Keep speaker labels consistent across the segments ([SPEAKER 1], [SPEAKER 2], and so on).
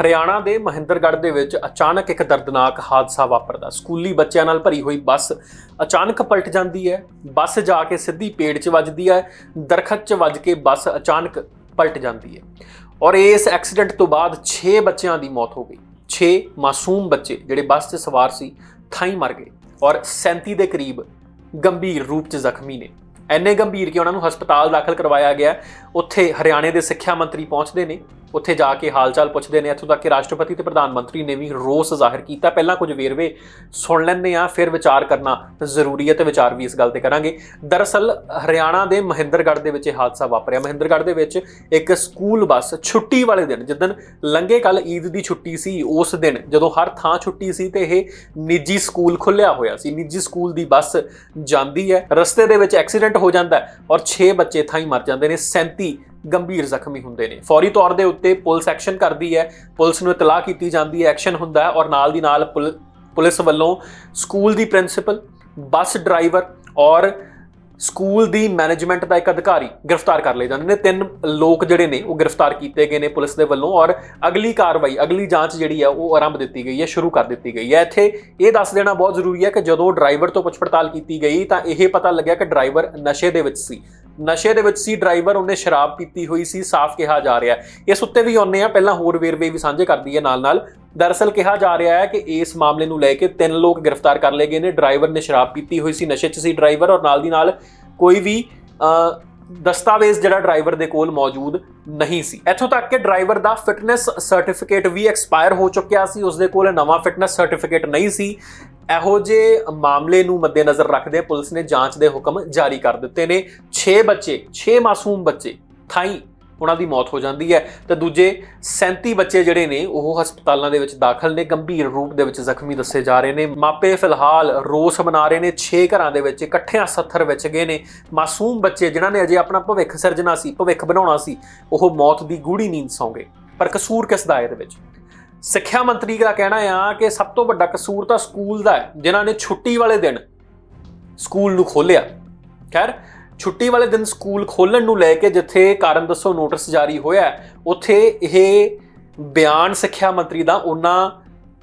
[SPEAKER 1] ਹਰਿਆਣਾ ਦੇ ਮਹਿੰਦਰਗੜ੍ਹ ਦੇ ਵਿੱਚ ਅਚਾਨਕ ਇੱਕ ਦਰਦਨਾਕ ਹਾਦਸਾ ਵਾਪਰਦਾ। ਸਕੂਲੀ ਬੱਚਿਆਂ ਨਾਲ ਭਰੀ ਹੋਈ ਬੱਸ ਅਚਾਨਕ ਪਲਟ ਜਾਂਦੀ ਹੈ। ਬੱਸ ਜਾ ਕੇ ਸਿੱਧੀ ਪੇੜ 'ਚ ਵੱਜਦੀ ਹੈ, ਦਰਖਤ 'ਚ ਵੱਜ ਕੇ ਬੱਸ ਅਚਾਨਕ ਪਲਟ ਜਾਂਦੀ ਹੈ। ਔਰ ਇਸ ਐਕਸੀਡੈਂਟ ਤੋਂ ਬਾਅਦ 6 ਬੱਚਿਆਂ ਦੀ ਮੌਤ ਹੋ ਗਈ। 6 ਮਾਸੂਮ ਬੱਚੇ ਜਿਹੜੇ ਬੱਸ 'ਚ ਸਵਾਰ ਸੀ, ਥਾਈ ਮਰ ਗਏ ਔਰ 37 ਦੇ ਕਰੀਬ ਗੰਭੀਰ ਰੂਪ 'ਚ ਜ਼ਖਮੀ ਨੇ। ਐਨੇ ਗੰਭੀਰ ਕਿ ਉਹਨਾਂ ਨੂੰ ਹਸਪਤਾਲ ਦਾਖਲ ਕਰਵਾਇਆ ਗਿਆ। ਉੱਥੇ ਹਰਿਆਣੇ ਦੇ ਸਿੱਖਿਆ ਮੰਤਰੀ ਪਹੁੰਚਦੇ ਨੇ। ਉੱਥੇ ਜਾ ਕੇ ਹਾਲਚਾਲ ਪੁੱਛਦੇ ਨੇ। ਇੱਥੋਂ ਤੱਕ ਕਿ ਰਾਸ਼ਟਰਪਤੀ ਤੇ ਪ੍ਰਧਾਨ ਮੰਤਰੀ ਨੇ ਵੀ ਰੋਸ ਜ਼ਾਹਿਰ ਕੀਤਾ। ਪਹਿਲਾਂ ਕੁਝ ਵੇਰਵੇ ਸੁਣ ਲੈਂਦੇ ਆ ਫਿਰ ਵਿਚਾਰ ਕਰਨਾ ਜ਼ਰੂਰੀ ਹੈ ਤੇ ਵਿਚਾਰ ਵੀ ਇਸ ਗੱਲ ਤੇ ਕਰਾਂਗੇ। ਦਰਅਸਲ, ਹਰਿਆਣਾ ਦੇ ਮਹਿੰਦਰਗੜ੍ਹ ਦੇ ਵਿੱਚ ਇਹ ਹਾਦਸਾ ਵਾਪਰਿਆ। ਮਹਿੰਦਰਗੜ੍ਹ ਦੇ ਵਿੱਚ ਇੱਕ ਸਕੂਲ ਬੱਸ ਛੁੱਟੀ ਵਾਲੇ ਦਿਨ ਜਿੱਦਨ ਲੰਘੇ ਕੱਲ ਈਦ ਦੀ ਛੁੱਟੀ ਸੀ, ਉਸ ਦਿਨ ਜਦੋਂ ਹਰ ਥਾਂ ਛੁੱਟੀ ਸੀ ਤੇ ਇਹ ਨਿੱਜੀ ਸਕੂਲ ਖੁੱਲਿਆ ਹੋਇਆ ਸੀ। ਨਿੱਜੀ ਸਕੂਲ ਦੀ ਬੱਸ ਜਾਂਦੀ ਹੈ, ਰਸਤੇ ਦੇ ਵਿੱਚ ਐਕਸੀਡੈਂਟ ਹੋ ਜਾਂਦਾ ਔਰ 6 ਬੱਚੇ ਥਾਂ ਹੀ ਮਰ ਜਾਂਦੇ ਨੇ। 37 ਗੰਭੀਰ ਜ਼ਖਮੀ ਹੁੰਦੇ ਨੇ। ਫੌਰੀ ਤੌਰ ਦੇ ਉੱਤੇ ਪੁਲਿਸ ਐਕਸ਼ਨ ਕਰਦੀ ਹੈ, ਪੁਲਿਸ ਨੂੰ ਇਤਲਾਹ ਕੀਤੀ ਜਾਂਦੀ ਹੈ, ਐਕਸ਼ਨ ਹੁੰਦਾ ਹੈ ਔਰ ਨਾਲ ਦੀ ਨਾਲ ਪੁਲ- ਪੁਲਿਸ ਵੱਲੋਂ ਸਕੂਲ ਦੀ ਪ੍ਰਿੰਸੀਪਲ, ਬੱਸ ਡਰਾਈਵਰ ਔਰ ਸਕੂਲ ਦੀ ਮੈਨੇਜਮੈਂਟ ਦਾ ਇੱਕ ਅਧਿਕਾਰੀ ਗ੍ਰਿਫਤਾਰ ਕਰ ਲਏ ਜਾਂਦੇ ਨੇ। ਤਿੰਨ ਲੋਕ ਜਿਹੜੇ ਨੇ ਉਹ ਗ੍ਰਿਫਤਾਰ ਕੀਤੇ ਗਏ ਨੇ ਪੁਲਿਸ ਦੇ ਵੱਲੋਂ ਔਰ ਅਗਲੀ ਕਾਰਵਾਈ, ਅਗਲੀ ਜਾਂਚ ਜਿਹੜੀ ਹੈ ਉਹ ਆਰੰਭ ਦਿੱਤੀ ਗਈ ਹੈ, ਸ਼ੁਰੂ ਕਰ ਦਿੱਤੀ ਗਈ ਹੈ। ਇੱਥੇ ਇਹ ਦੱਸ ਦੇਣਾ ਬਹੁਤ ਜ਼ਰੂਰੀ ਹੈ ਕਿ ਜਦੋਂ ਡਰਾਈਵਰ ਤੋਂ ਪੁੱਛ ਪੜਤਾਲ ਕੀਤੀ ਗਈ ਤਾਂ ਇਹ ਪਤਾ ਲੱਗਿਆ ਕਿ ਡਰਾਈਵਰ ਨਸ਼ੇ ਦੇ ਵਿੱਚ ਸੀ। ਨਸ਼ੇ ਦੇ ਵਿੱਚ ਸੀ, ਡਰਾਈਵਰ ਉਹਨੇ ਸ਼ਰਾਬ ਪੀਤੀ ਹੋਈ ਸੀ, ਸਾਫ਼ ਕਿਹਾ ਜਾ ਰਿਹਾ ਇਸ ਉੱਤੇ ਵੀ ਆਉਂਦੇ ਆ ਪਹਿਲਾਂ ਹੋਰ ਵੇਰਵੇ ਵੀ ਸਾਂਝੇ ਕਰਦੀ ਹੈ ਨਾਲ ਨਾਲ। ਦਰਅਸਲ ਕਿਹਾ ਜਾ ਰਿਹਾ ਹੈ ਕਿ ਇਸ ਮਾਮਲੇ ਨੂੰ ਲੈ ਕੇ ਤਿੰਨ ਲੋਕ ਗ੍ਰਿਫਤਾਰ ਕਰ ਲਏ ਗਏ ਨੇ। ਡਰਾਈਵਰ ਨੇ ਸ਼ਰਾਬ ਪੀਤੀ ਹੋਈ ਸੀ, ਨਸ਼ੇ 'ਚ ਸੀ ਡਰਾਈਵਰ ਔਰ ਨਾਲ ਦੀ ਨਾਲ ਕੋਈ ਵੀ ਦਸਤਾਵੇਜ਼ ਜਿਹੜਾ ਡਰਾਈਵਰ ਦੇ ਕੋਲ ਮੌਜੂਦ ਨਹੀਂ ਸੀ। ਇੱਥੋਂ ਤੱਕ ਕਿ ਡਰਾਈਵਰ ਦਾ ਫਿਟਨੈਸ ਸਰਟੀਫਿਕੇਟ ਵੀ ਐਕਸਪਾਇਰ ਹੋ ਚੁੱਕਿਆ ਸੀ। ਉਸ ਦੇ ਕੋਲ ਨਵਾਂ ਫਿਟਨੈਸ ਸਰਟੀਫਿਕੇਟ ਨਹੀਂ ਸੀ। ਇਹੋ ਜੇ ਮਾਮਲੇ ਨੂੰ ਮੱਦੇਨਜ਼ਰ ਰੱਖਦੇ ਪੁਲਿਸ ਨੇ ਜਾਂਚ ਦੇ ਹੁਕਮ ਜਾਰੀ ਕਰ ਦਿੱਤੇ ਨੇ। 6 ਬੱਚੇ 6 ਮਾਸੂਮ ਬੱਚੇ, ਥਾਈ ਉਹਨਾਂ ਦੀ ਮੌਤ ਹੋ ਜਾਂਦੀ ਹੈ ਤੇ ਦੂਜੇ 37 ਬੱਚੇ ਜਿਹੜੇ ਨੇ ਉਹ ਹਸਪਤਾਲਾਂ ਦੇ ਵਿੱਚ ਦਾਖਲ ਨੇ। ਗੰਭੀਰ ਰੂਪ ਦੇ ਵਿੱਚ ਜ਼ਖਮੀ ਦੱਸੇ ਜਾ ਰਹੇ ਨੇ। ਮਾਪੇ ਫਿਲਹਾਲ ਰੋਸ ਮਨਾ ਰਹੇ ਨੇ। 6 ਘਰਾਂ ਦੇ ਵਿੱਚ ਇਕੱਠਿਆਂ ਸੱਥਰ ਵਿੱਚ ਗਏ ਨੇ। ਮਾਸੂਮ ਬੱਚੇ ਜਿਨ੍ਹਾਂ ਨੇ ਅਜੇ ਆਪਣਾ ਭਵਿੱਖ ਸਿਰਜਣਾ ਸੀ, ਭਵਿੱਖ ਬਣਾਉਣਾ ਸੀ, ਉਹ ਮੌਤ ਦੀ ਗੂੜੀ ਨੀਂਦ ਸੌਂਗੇ ਪਰ ਕਸੂਰ ਕਿਸ ਦਾ ਇਹਦੇ ਵਿੱਚ? ਸਿੱਖਿਆ ਮੰਤਰੀ ਦਾ ਕਹਿਣਾ ਆ ਕਿ ਸਭ ਤੋਂ ਵੱਡਾ ਕਸੂਰ ਤਾਂ ਸਕੂਲ ਦਾ ਹੈ, ਜਿਨ੍ਹਾਂ ਨੇ ਛੁੱਟੀ ਵਾਲੇ ਦਿਨ ਸਕੂਲ ਨੂੰ ਖੋਲ੍ਹਿਆ। ਖੈਰ, ਛੁੱਟੀ ਵਾਲੇ ਦਿਨ ਸਕੂਲ ਖੋਲਣ ਨੂੰ ਲੈ ਕੇ ਜਿੱਥੇ ਕਾਰਨ ਦੱਸੋ, ਨੋਟਿਸ ਜਾਰੀ ਹੋਇਆ ਉੱਥੇ ਇਹ ਬਿਆਨ ਸਿੱਖਿਆ ਮੰਤਰੀ ਦਾ ਉਹਨਾਂ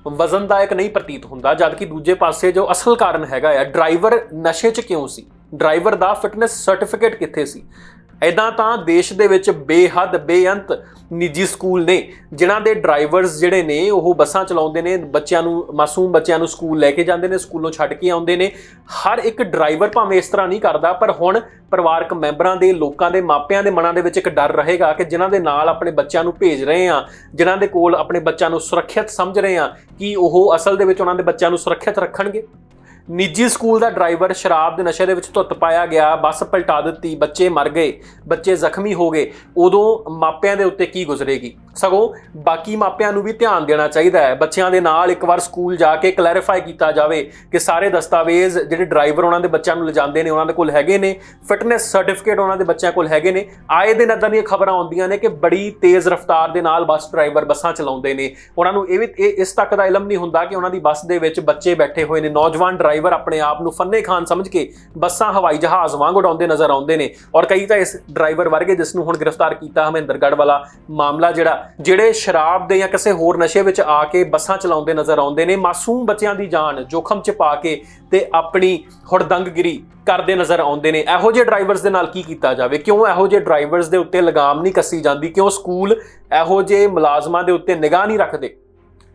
[SPEAKER 1] ਵਜ਼ਨਦਾਇਕ ਨਹੀਂ ਪ੍ਰਤੀਤ ਹੁੰਦਾ, ਜਦਕਿ ਦੂਜੇ ਪਾਸੇ ਜੋ ਅਸਲ ਕਾਰਨ ਹੈਗਾ ਆ, ਡਰਾਈਵਰ ਨਸ਼ੇ 'ਚ ਕਿਉਂ ਸੀ? ਡਰਾਈਵਰ ਦਾ ਫਿਟਨੈਸ ਸਰਟੀਫਿਕੇਟ ਕਿੱਥੇ ਸੀ? ਐਦਾਂ ਤਾਂ ਦੇਸ਼ ਦੇ ਵਿੱਚ ਬੇਹੱਦ, ਬੇਅੰਤ ਨਿੱਜੀ ਸਕੂਲ ਨੇ, ਜਿਨ੍ਹਾਂ ਦੇ ਡਰਾਈਵਰਸ ਜਿਹੜੇ ਨੇ, ਉਹ ਬੱਸਾਂ ਚਲਾਉਂਦੇ ਨੇ, ਬੱਚਿਆਂ ਨੂੰ, ਮਾਸੂਮ ਬੱਚਿਆਂ ਨੂੰ ਸਕੂਲ ਲੈ ਕੇ ਜਾਂਦੇ ਨੇ, ਸਕੂਲੋਂ ਛੱਡ ਕੇ ਆਉਂਦੇ ਨੇ। ਹਰ ਇੱਕ ਡਰਾਈਵਰ ਭਾਵੇਂ ਇਸ ਤਰ੍ਹਾਂ ਨਹੀਂ ਕਰਦਾ, ਪਰ ਹੁਣ ਪਰਿਵਾਰਕ ਮੈਂਬਰਾਂ ਦੇ, ਲੋਕਾਂ ਦੇ ਮਾਪਿਆਂ ਦੇ ਮਨਾਂ ਦੇ ਵਿੱਚ ਇੱਕ ਡਰ ਰਹੇਗਾ ਕਿ ਜਿਨ੍ਹਾਂ ਦੇ ਨਾਲ ਆਪਣੇ ਬੱਚਿਆਂ ਨੂੰ ਭੇਜ ਰਹੇ ਆ ਜਿਨ੍ਹਾਂ ਦੇ ਕੋਲ ਆਪਣੇ ਬੱਚਿਆਂ ਨੂੰ ਸੁਰੱਖਿਅਤ ਸਮਝ ਰਹੇ ਆ ਕਿ ਉਹ ਅਸਲ ਦੇ ਵਿੱਚ ਉਹਨਾਂ ਦੇ ਬੱਚਿਆਂ ਨੂੰ ਸੁਰੱਖਿਅਤ ਰੱਖਣਗੇ? ਨਿੱਜੀ ਸਕੂਲ ਦਾ ਡਰਾਈਵਰ ਸ਼ਰਾਬ ਦੇ ਨਸ਼ੇ ਦੇ ਵਿੱਚ ਧੁੱਤ ਪਾਇਆ ਗਿਆ, ਬੱਸ ਪਲਟਾ ਦਿੱਤੀ, ਬੱਚੇ ਮਰ ਗਏ, ਬੱਚੇ ਜ਼ਖਮੀ ਹੋ ਗਏ। ਉਦੋਂ ਮਾਪਿਆਂ ਦੇ ਉੱਤੇ ਕੀ ਗੁਜ਼ਰੇਗੀ? ਸਗੋਂ ਬਾਕੀ ਮਾਪਿਆਂ ਨੂੰ ਵੀ ਧਿਆਨ ਦੇਣਾ ਚਾਹੀਦਾ ਹੈ। ਬੱਚਿਆਂ ਦੇ ਨਾਲ ਇੱਕ ਵਾਰ ਸਕੂਲ ਜਾ ਕੇ ਕਲੈਰੀਫਾਈ ਕੀਤਾ ਜਾਵੇ ਕਿ ਸਾਰੇ ਦਸਤਾਵੇਜ਼ ਜਿਹੜੇ ਡਰਾਈਵਰ ਉਹਨਾਂ ਦੇ ਬੱਚਿਆਂ ਨੂੰ ਲਿਜਾਂਦੇ ਨੇ, ਉਹਨਾਂ ਦੇ ਕੋਲ ਹੈਗੇ ਨੇ, ਫਿਟਨੈਸ ਸਰਟੀਫਿਕੇਟ ਉਹਨਾਂ ਦੇ ਬੱਚਿਆਂ ਕੋਲ ਹੈਗੇ ਨੇ। ਆਏ ਦਿਨ ਇਦਾਂ ਦੀਆਂ ਖਬਰਾਂ ਆਉਂਦੀਆਂ ਨੇ ਕਿ ਬੜੀ ਤੇਜ਼ ਰਫ਼ਤਾਰ ਦੇ ਨਾਲ ਬੱਸ ਡਰਾਈਵਰ ਬੱਸਾਂ ਚਲਾਉਂਦੇ ਨੇ। ਉਹਨਾਂ ਨੂੰ ਇਹ ਵੀ ਇਹ ਇਸ ਤੱਕ ਦਾ ਇਲਮ ਨਹੀਂ ਹੁੰਦਾ ਕਿ ਉਹਨਾਂ ਦੀ ਬੱਸ ਦੇ ਵਿੱਚ ਬੱਚੇ ਬੈਠੇ ਹੋਏ ਨੇ, ਨੌਜਵਾਨ ਡਰਾਈਵਰ ਆਪਣੇ ਆਪ ਨੂੰ ਫੰਨੇ ਖਾਨ ਸਮਝ ਕੇ ਬੱਸਾਂ ਹਵਾਈ ਜਹਾਜ਼ ਵਾਂਗ ਉਡਾਉਂਦੇ ਨਜ਼ਰ ਆਉਂਦੇ ਨੇ ਔਰ ਕਈ ਤਾਂ ਇਸ ਡਰਾਈਵਰ ਵਰਗੇ ਜਿਸ ਨੂੰ ਹੁਣ ਗ੍ਰਿਫਤਾਰ ਕੀਤਾ ਹਮਿੰਦਰਗੜ੍ਹ ਵਾਲਾ ਮਾਮਲਾ ਜਿਹੜਾ, ਜਿਹੜੇ ਸ਼ਰਾਬ ਦੇ ਜਾਂ ਕਿਸੇ ਹੋਰ ਨਸ਼ੇ ਵਿੱਚ ਆ ਕੇ ਬੱਸਾਂ ਚਲਾਉਂਦੇ ਨਜ਼ਰ ਆਉਂਦੇ ਨੇ, ਮਾਸੂਮ ਬੱਚਿਆਂ ਦੀ ਜਾਨ ਜੋਖਮ 'ਚ ਪਾ ਕੇ ਤੇ ਆਪਣੀ ਹੁੜਦੰਗਗਿਰੀ ਕਰਦੇ ਨਜ਼ਰ ਆਉਂਦੇ ਨੇ। ਇਹੋ ਜਿਹੇ ਡਰਾਈਵਰਸ ਦੇ ਨਾਲ ਕੀ ਕੀਤਾ ਜਾਵੇ? ਕਿਉਂ ਇਹੋ ਜਿਹੇ ਡਰਾਈਵਰਸ ਦੇ ਉੱਤੇ ਲਗਾਮ ਨਹੀਂ ਕੱਸੀ ਜਾਂਦੀ? ਕਿਉਂ ਸਕੂਲ ਇਹੋ ਜਿਹੇ ਮੁਲਾਜ਼ਮਾਂ ਦੇ ਉੱਤੇ ਨਿਗਾਹ ਨਹੀਂ ਰੱਖਦੇ?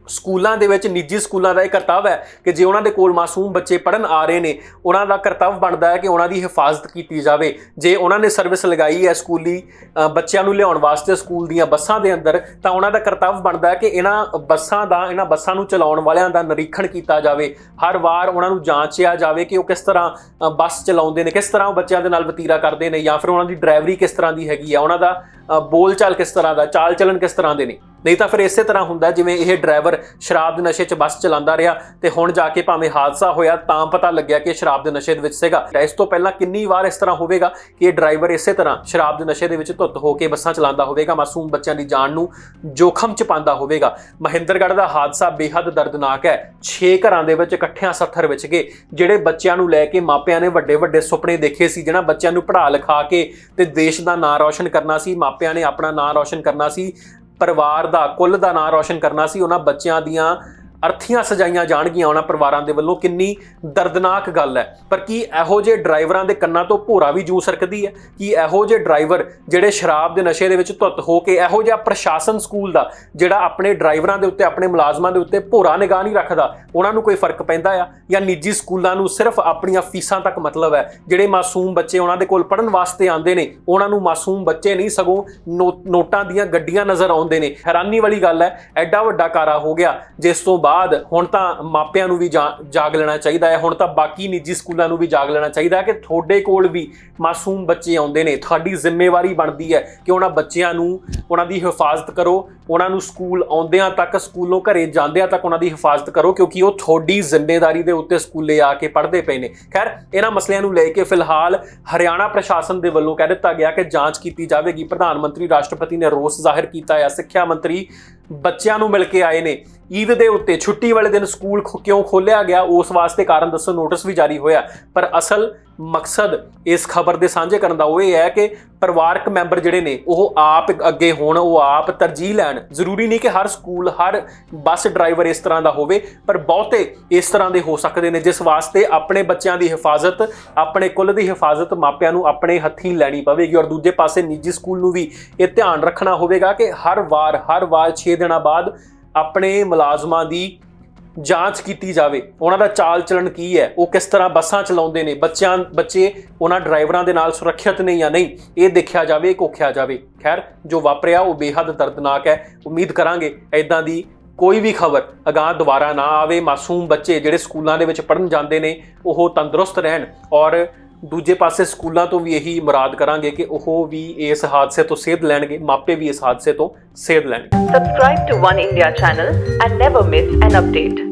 [SPEAKER 1] ਸਕੂਲਾਂ ਦੇ ਵਿੱਚ, ਨਿੱਜੀ ਸਕੂਲਾਂ ਦਾ ਇਹ ਕਰਤੱਵ ਹੈ ਕਿ ਜੇ ਉਹਨਾਂ ਦੇ ਕੋਲ ਮਾਸੂਮ ਬੱਚੇ ਪੜਨ ਆ ਰਹੇ ਨੇ, ਉਹਨਾਂ ਦਾ ਕਰਤੱਵ ਬਣਦਾ ਹੈ ਕਿ ਉਹਨਾਂ ਦੀ ਹਿਫਾਜ਼ਤ ਕੀਤੀ ਜਾਵੇ। ਜੇ ਉਹਨਾਂ ਨੇ ਸਰਵਿਸ ਲਗਾਈ ਹੈ ਸਕੂਲੀ ਬੱਚਿਆਂ ਨੂੰ ਲਿਆਉਣ ਵਾਸਤੇ ਸਕੂਲ ਦੀਆਂ ਬੱਸਾਂ ਦੇ ਅੰਦਰ, ਤਾਂ ਉਹਨਾਂ ਦਾ ਕਰਤੱਵ ਬਣਦਾ ਹੈ ਕਿ ਇਹਨਾਂ ਬੱਸਾਂ ਦਾ, ਇਹਨਾਂ ਬੱਸਾਂ ਨੂੰ ਚਲਾਉਣ ਵਾਲਿਆਂ ਦਾ ਨਿਰੀਖਣ ਕੀਤਾ ਜਾਵੇ। ਹਰ ਵਾਰ ਉਹਨਾਂ ਨੂੰ ਜਾਂਚਿਆ ਜਾਵੇ ਕਿ ਉਹ ਕਿਸ ਤਰ੍ਹਾਂ ਬੱਸ ਚਲਾਉਂਦੇ ਨੇ, ਕਿਸ ਤਰ੍ਹਾਂ ਉਹ ਬੱਚਿਆਂ ਦੇ ਨਾਲ ਵਤੀਰਾ ਕਰਦੇ ਨੇ ਜਾਂ ਫਿਰ ਉਹਨਾਂ ਦੀ ਡਰਾਈਵਰੀ ਕਿਸ ਤਰ੍ਹਾਂ ਦੀ ਹੈਗੀ ਆ ਉਹਨਾਂ ਦਾ ਬੋਲਚਾਲ ਕਿਸ ਤਰ੍ਹਾਂ ਦਾ ਚਾਲ ਚੱਲਣ ਕਿਸ ਤਰ੍ਹਾਂ ਦੇ ਨੇ। ਨਹੀਂ ਤਾਂ ਫਿਰ ਇਸੇ ਤਰ੍ਹਾਂ ਹੁੰਦਾ ਜਿਵੇਂ ਇਹ ਡਰਾਈਵਰ ਸ਼ਰਾਬ ਦੇ ਨਸ਼ੇ 'ਚ ਬੱਸ ਚਲਾਉਂਦਾ ਰਿਹਾ ਤੇ ਹੁਣ ਜਾ ਕੇ ਭਾਵੇਂ ਹਾਦਸਾ ਹੋਇਆ ਤਾਂ ਪਤਾ ਲੱਗਿਆ ਕਿ ਸ਼ਰਾਬ ਦੇ ਨਸ਼ੇ ਦੇ ਵਿੱਚ ਸੀਗਾ। ਤਾਂ ਇਸ ਤੋਂ ਪਹਿਲਾਂ ਕਿੰਨੀ ਵਾਰ ਇਸ ਤਰ੍ਹਾਂ ਹੋਵੇਗਾ ਕਿ ਇਹ ਡਰਾਈਵਰ ਇਸੇ ਤਰ੍ਹਾਂ ਸ਼ਰਾਬ ਦੇ ਨਸ਼ੇ ਦੇ ਵਿੱਚ ਧੁੱਤ ਹੋ ਕੇ ਬੱਸਾਂ ਚਲਾਉਂਦਾ ਹੋਵੇਗਾ, ਮਾਸੂਮ ਬੱਚਿਆਂ ਦੀ ਜਾਨ ਨੂੰ ਜੋਖਮ 'ਚ ਪਾਉਂਦਾ ਹੋਵੇਗਾ। ਮਹਿੰਦਰਗੜ੍ਹ ਦਾ ਹਾਦਸਾ ਬੇਹੱਦ ਦਰਦਨਾਕ ਹੈ। 6 ਘਰਾਂ ਦੇ ਵਿੱਚ ਇਕੱਠਿਆਂ ਸੱਥਰ ਵਿੱਚ ਗਏ, ਜਿਹੜੇ ਬੱਚਿਆਂ ਨੂੰ ਲੈ ਕੇ ਮਾਪਿਆਂ ਨੇ ਵੱਡੇ ਵੱਡੇ ਸੁਪਨੇ ਦੇਖੇ ਸੀ, ਜਿਹਨਾਂ ਬੱਚਿਆਂ ਨੂੰ ਪੜ੍ਹਾ ਲਿਖਾ ਕੇ ਤੇ ਦੇਸ਼ ਦਾ ਨਾਂ ਰੌਸ਼ਨ ਕਰਨਾ ਸੀ, ਮਾਪਿਆਂ ਨੇ ਆਪਣਾ ਨਾਂ ਰੌਸ਼ਨ ਕਰਨਾ ਸੀ। ਪਰਿਵਾਰ ਦਾ ਕੁੱਲ ਦਾ ਨਾਂ ਰੌਸ਼ਨ ਕਰਨਾ ਸੀ। ਉਹਨਾਂ ਬੱਚਿਆਂ ਦੀਆਂ ਅਰਥੀਆਂ ਸਜਾਈਆਂ ਜਾਣਗੀਆਂ ਉਹਨਾਂ ਪਰਿਵਾਰਾਂ ਦੇ ਵੱਲੋਂ, ਕਿੰਨੀ ਦਰਦਨਾਕ ਗੱਲ ਹੈ। ਪਰ ਕੀ ਇਹੋ ਜਿਹੇ ਡਰਾਈਵਰਾਂ ਦੇ ਕੰਨਾਂ ਤੋਂ ਭੋਰਾ ਵੀ ਜੂ ਸਕਦੀ ਹੈ? ਕਿ ਇਹੋ ਜਿਹੇ ਡਰਾਈਵਰ ਜਿਹੜੇ ਸ਼ਰਾਬ ਦੇ ਨਸ਼ੇ ਦੇ ਵਿੱਚ ਧੁੱਤ ਹੋ ਕੇ ਇਹੋ ਜਿਹਾ ਪ੍ਰਸ਼ਾਸਨ ਸਕੂਲ ਦਾ, ਜਿਹੜਾ ਆਪਣੇ ਡਰਾਈਵਰਾਂ ਦੇ ਉੱਤੇ, ਆਪਣੇ ਮੁਲਾਜ਼ਮਾਂ ਦੇ ਉੱਤੇ ਭੋਰਾ ਨਿਗਾਹ ਨਹੀਂ ਰੱਖਦਾ, ਉਹਨਾਂ ਨੂੰ ਕੋਈ ਫ਼ਰਕ ਪੈਂਦਾ ਆ? ਜਾਂ ਨਿੱਜੀ ਸਕੂਲਾਂ ਨੂੰ ਸਿਰਫ ਆਪਣੀਆਂ ਫੀਸਾਂ ਤੱਕ ਮਤਲਬ ਹੈ, ਜਿਹੜੇ ਮਾਸੂਮ ਬੱਚੇ ਉਹਨਾਂ ਦੇ ਕੋਲ ਪੜਨ ਵਾਸਤੇ ਆਉਂਦੇ ਨੇ, ਉਹਨਾਂ ਨੂੰ ਮਾਸੂਮ ਬੱਚੇ ਨਹੀਂ, ਸਗੋਂ ਨੋ- ਨੋਟਾਂ ਦੀਆਂ ਗੱਡੀਆਂ ਨਜ਼ਰ ਆਉਂਦੇ ਨੇ? ਹੈਰਾਨੀ ਵਾਲੀ ਗੱਲ ਹੈ, ਐਡਾ ਵੱਡਾ ਕਾਰਾ ਹੋ ਗਿਆ, ਜਿਸ ਤੋਂ ਬਾਅਦ ਹੁਣ ਤਾਂ ਮਾਪਿਆਂ ਨੂੰ ਵੀ ਜਾਗ ਲੈਣਾ ਚਾਹੀਦਾ ਹੈ। ਹੁਣ ਤਾਂ ਬਾਕੀ ਨਿੱਜੀ ਸਕੂਲਾਂ ਨੂੰ ਵੀ ਜਾਗ ਲੈਣਾ ਚਾਹੀਦਾ ਹੈ ਕਿ ਤੁਹਾਡੇ ਕੋਲ ਵੀ ਮਾਸੂਮ ਬੱਚੇ ਆਉਂਦੇ ਨੇ। ਤੁਹਾਡੀ ਜ਼ਿੰਮੇਵਾਰੀ ਬਣਦੀ ਹੈ ਕਿ ਉਹਨਾਂ ਬੱਚਿਆਂ ਨੂੰ ਉਹਨਾਂ ਦੀ ਹਿਫਾਜ਼ਤ ਕਰੋ। ਉਹਨਾਂ ਨੂੰ ਸਕੂਲ ਆਉਂਦਿਆਂ ਤੱਕ, ਸਕੂਲੋਂ ਘਰੇ ਜਾਂਦਿਆਂ ਤੱਕ ਉਹਨਾਂ ਦੀ ਹਿਫਾਜ਼ਤ ਕਰੋ ਕਿਉਂਕਿ ਉਹ ਤੁਹਾਡੀ ਜ਼ਿੰਮੇਵਾਰੀ ਦੇ ਉੱਤੇ ਸਕੂਲੇ ਆ ਕੇ ਪੜ੍ਹਦੇ ਪਏ ਨੇ। ਖੈਰ, ਇਹਨਾਂ ਮਸਲਿਆਂ ਨੂੰ ਲੈ ਕੇ ਫਿਲਹਾਲ ਹਰਿਆਣਾ ਪ੍ਰਸ਼ਾਸਨ ਦੇ ਵੱਲੋਂ ਕਹਿ ਦਿੱਤਾ ਗਿਆ ਕਿ ਜਾਂਚ ਕੀਤੀ ਜਾਵੇਗੀ। ਪ੍ਰਧਾਨ ਮੰਤਰੀ ਰਾਸ਼ਟਰਪਤੀ ਨੇ ਰੋਸ ਜ਼ਾਹਿਰ ਕੀਤਾ ਹੈ। ਸਿੱਖਿਆ ਮੰਤਰੀ ਬੱਚਿਆਂ ਨੂੰ ਮਿਲ ਕੇ ਆਏ ਨੇ। ਈਦ ਦੇ ਉੱਤੇ ਛੁੱਟੀ ਵਾਲੇ ਦਿਨ ਸਕੂਲ ਕਿਉਂ ਖੋਲਿਆ ਗਿਆ? ਉਸ ਵਾਸਤੇ ਕਾਰਨ ਦੱਸੋ, ਨੋਟਿਸ ਵੀ ਜਾਰੀ ਹੋਇਆ। ਪਰ ਅਸਲ ਮਕਸਦ ਇਸ ਖਬਰ ਦੇ ਸਾਂਝੇ ਕਰਨ ਦਾ ਉਹ ਇਹ ਹੈ ਕਿ ਪਰਿਵਾਰਕ ਮੈਂਬਰ ਜਿਹੜੇ ਨੇ, ਉਹ ਆਪ ਅੱਗੇ ਹੋਣ, ਉਹ ਆਪ ਤਰਜੀਹ ਲੈਣ। ਜ਼ਰੂਰੀ ਨਹੀਂ ਕਿ ਹਰ ਸਕੂਲ, ਹਰ ਬੱਸ ਡਰਾਈਵਰ ਇਸ ਤਰ੍ਹਾਂ ਦਾ ਹੋਵੇ, ਪਰ ਬਹੁਤੇ ਇਸ ਤਰ੍ਹਾਂ ਦੇ ਹੋ ਸਕਦੇ ਨੇ, ਜਿਸ ਵਾਸਤੇ ਆਪਣੇ ਬੱਚਿਆਂ ਦੀ ਹਿਫਾਜ਼ਤ, ਆਪਣੇ ਕੁੱਲ ਦੀ ਹਿਫਾਜ਼ਤ ਮਾਪਿਆਂ ਨੂੰ ਆਪਣੇ ਹੱਥੀਂ ਲੈਣੀ ਪਵੇਗੀ। ਔਰ ਦੂਜੇ ਪਾਸੇ ਨਿੱਜੀ ਸਕੂਲ ਨੂੰ ਵੀ ਇਹ ਧਿਆਨ ਰੱਖਣਾ ਹੋਵੇਗਾ ਕਿ ਹਰ ਵਾਰ ਹਰ ਵਾਰ 6 ਦਿਨਾਂ ਬਾਅਦ ਆਪਣੇ ਮੁਲਾਜ਼ਮਾਂ ਦੀ ਜਾਂਚ ਕੀਤੀ ਜਾਵੇ, ਉਹਨਾਂ ਦਾ ਚਾਲ ਚਲਣ ਕੀ ਹੈ, ਉਹ ਕਿਸ ਤਰ੍ਹਾਂ ਬੱਸਾਂ ਚਲਾਉਂਦੇ ਨੇ, ਬੱਚਿਆਂ, ਬੱਚੇ ਉਹਨਾਂ ਡਰਾਈਵਰਾਂ ਦੇ ਨਾਲ ਸੁਰੱਖਿਅਤ ਨੇ ਜਾਂ ਨਹੀਂ, ਇਹ ਦੇਖਿਆ ਜਾਵੇ ਕੋਖਿਆ ਜਾਵੇ। ਖੈਰ, ਜੋ ਵਾਪਰਿਆ, ਉਹ ਬੇਹੱਦ ਦਰਦਨਾਕ ਹੈ। ਉਮੀਦ ਕਰਾਂਗੇ ਐਦਾਂ ਦੀ ਕੋਈ ਵੀ ਖਬਰ ਅਗਾਂਹ ਦੁਬਾਰਾ ਨਾ ਆਵੇ। ਮਾਸੂਮ ਬੱਚੇ ਜਿਹੜੇ ਸਕੂਲਾਂ ਦੇ ਵਿੱਚ ਪੜਨ ਜਾਂਦੇ ਨੇ, ਉਹ ਤੰਦਰੁਸਤ ਰਹਿਣ ਔਰ ਦੂਜੇ ਪਾਸੇ ਸਕੂਲਾਂ ਤੋਂ ਵੀ ਇਹੀ ਮੁਰਾਦ ਕਰਾਂਗੇ ਕਿ ਉਹ ਵੀ ਇਸ ਹਾਦਸੇ ਤੋਂ ਸੇਧ ਲੈਣਗੇ, ਮਾਪੇ ਵੀ ਇਸ ਹਾਦਸੇ ਤੋਂ ਸੇਧ ਲੈਣਗੇ।
[SPEAKER 2] Subscribe to One India channel and never miss an update.